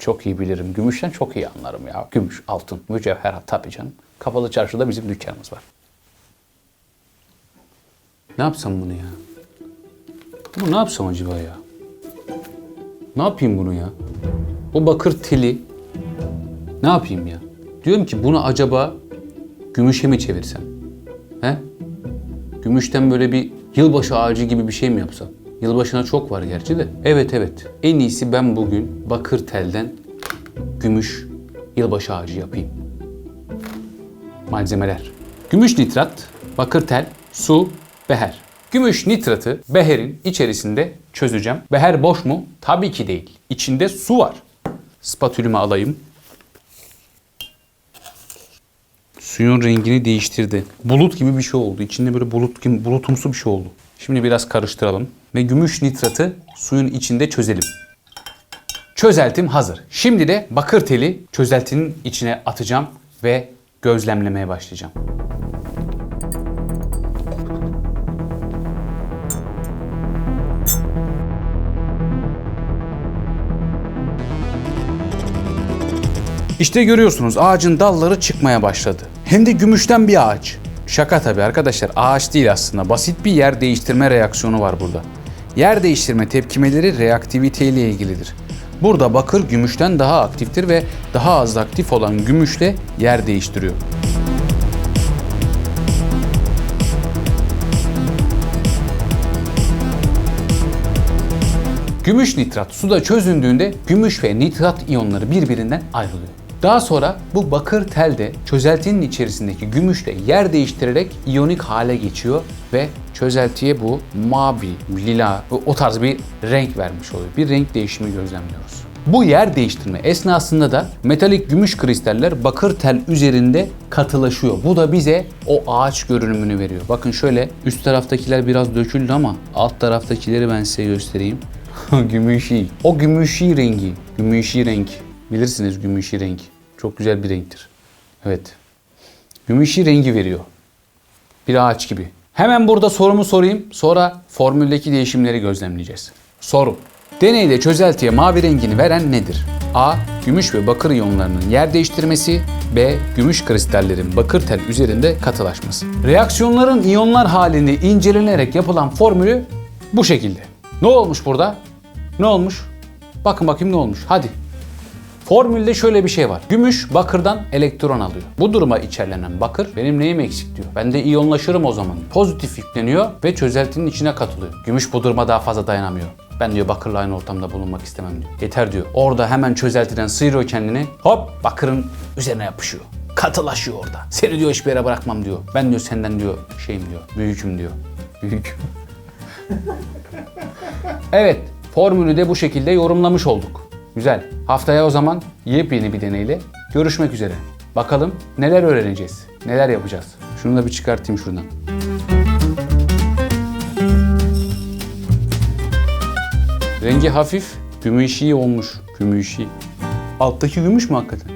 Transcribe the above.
Çok iyi bilirim. Gümüşten çok iyi anlarım ya. Gümüş, altın, mücevherat tabii canım. Kapalı çarşıda bizim dükkanımız var. Ne yapsam bunu ya? Bu ne yapsam acaba ya? Ne yapayım bunu ya? Bu bakır teli ne yapayım ya? Diyorum ki bunu acaba gümüşe mi çevirsem? He? Gümüşten böyle bir yılbaşı ağacı gibi bir şey mi yapsam? Yılbaşına çok var gerçi de. Evet evet. En iyisi ben bugün bakır telden gümüş yılbaşı ağacı yapayım. Malzemeler. Gümüş nitrat, bakır tel, su, beher. Gümüş nitratı beherin içerisinde çözeceğim. Beher boş mu? Tabii ki değil. İçinde su var. Spatülümü alayım. Suyun rengini değiştirdi. Bulut gibi bir şey oldu. İçinde böyle bulut gibi, bulutumsu bir şey oldu. Şimdi biraz karıştıralım. Ve gümüş nitratı suyun içinde çözelim. Çözeltim hazır. Şimdi de bakır teli çözeltinin içine atacağım ve gözlemlemeye başlayacağım. İşte görüyorsunuz ağacın dalları çıkmaya başladı. Hem de gümüşten bir ağaç. Şaka tabii arkadaşlar ağaç değil aslında. Basit bir yer değiştirme reaksiyonu var burada. Yer değiştirme tepkimeleri reaktivite ile ilgilidir. Burada bakır gümüşten daha aktiftir ve daha az aktif olan gümüşle yer değiştiriyor. Gümüş nitrat suda çözündüğünde gümüş ve nitrat iyonları birbirinden ayrılıyor. Daha sonra bu bakır tel de çözeltinin içerisindeki gümüşle yer değiştirerek iyonik hale geçiyor ve çözeltiye bu mavi, lila o tarz bir renk vermiş oluyor. Bir renk değişimi gözlemliyoruz. Bu yer değiştirme esnasında da metalik gümüş kristaller bakır tel üzerinde katılaşıyor. Bu da bize o ağaç görünümünü veriyor. Bakın şöyle üst taraftakiler biraz döküldü ama alt taraftakileri ben size göstereyim. gümüşi. O gümüşi rengi. Gümüşi renk. Bilirsiniz gümüşi renk. Çok güzel bir renktir. Evet. Gümüşi rengi veriyor. Bir ağaç gibi. Hemen burada sorumu sorayım. Sonra formüldeki değişimleri gözlemleyeceğiz. Soru. Deneyde çözeltiye mavi rengini veren nedir? A. Gümüş ve bakır iyonlarının yer değiştirmesi. B. Gümüş kristallerin bakır tel üzerinde katılaşması. Reaksiyonların iyonlar halini incelenerek yapılan formülü bu şekilde. Ne olmuş burada? Ne olmuş? Bakın bakayım ne olmuş. Hadi. Formülde şöyle bir şey var. Gümüş bakırdan elektron alıyor. Bu duruma içerlenen bakır benim neyim eksik diyor. Ben de iyonlaşırım o zaman. Pozitif yükleniyor ve çözeltinin içine katılıyor. Gümüş bu duruma daha fazla dayanamıyor. Ben diyor bakırla aynı ortamda bulunmak istemem diyor. Yeter diyor. Orada hemen çözeltiden sıyırıyor kendini. Hop bakırın üzerine yapışıyor. Katılaşıyor orada. Seni diyor hiçbir yere bırakmam diyor. Ben diyor senden diyor şeyim diyor. Büyüküm diyor. Büyük. Evet, formülü de bu şekilde yorumlamış olduk. Güzel. Haftaya o zaman yepyeni bir deneyle görüşmek üzere. Bakalım neler öğreneceğiz, neler yapacağız. Şunu da bir çıkartayım şuradan. Rengi hafif, gümüşi olmuş. Gümüşi. Alttaki gümüş mü hakikaten?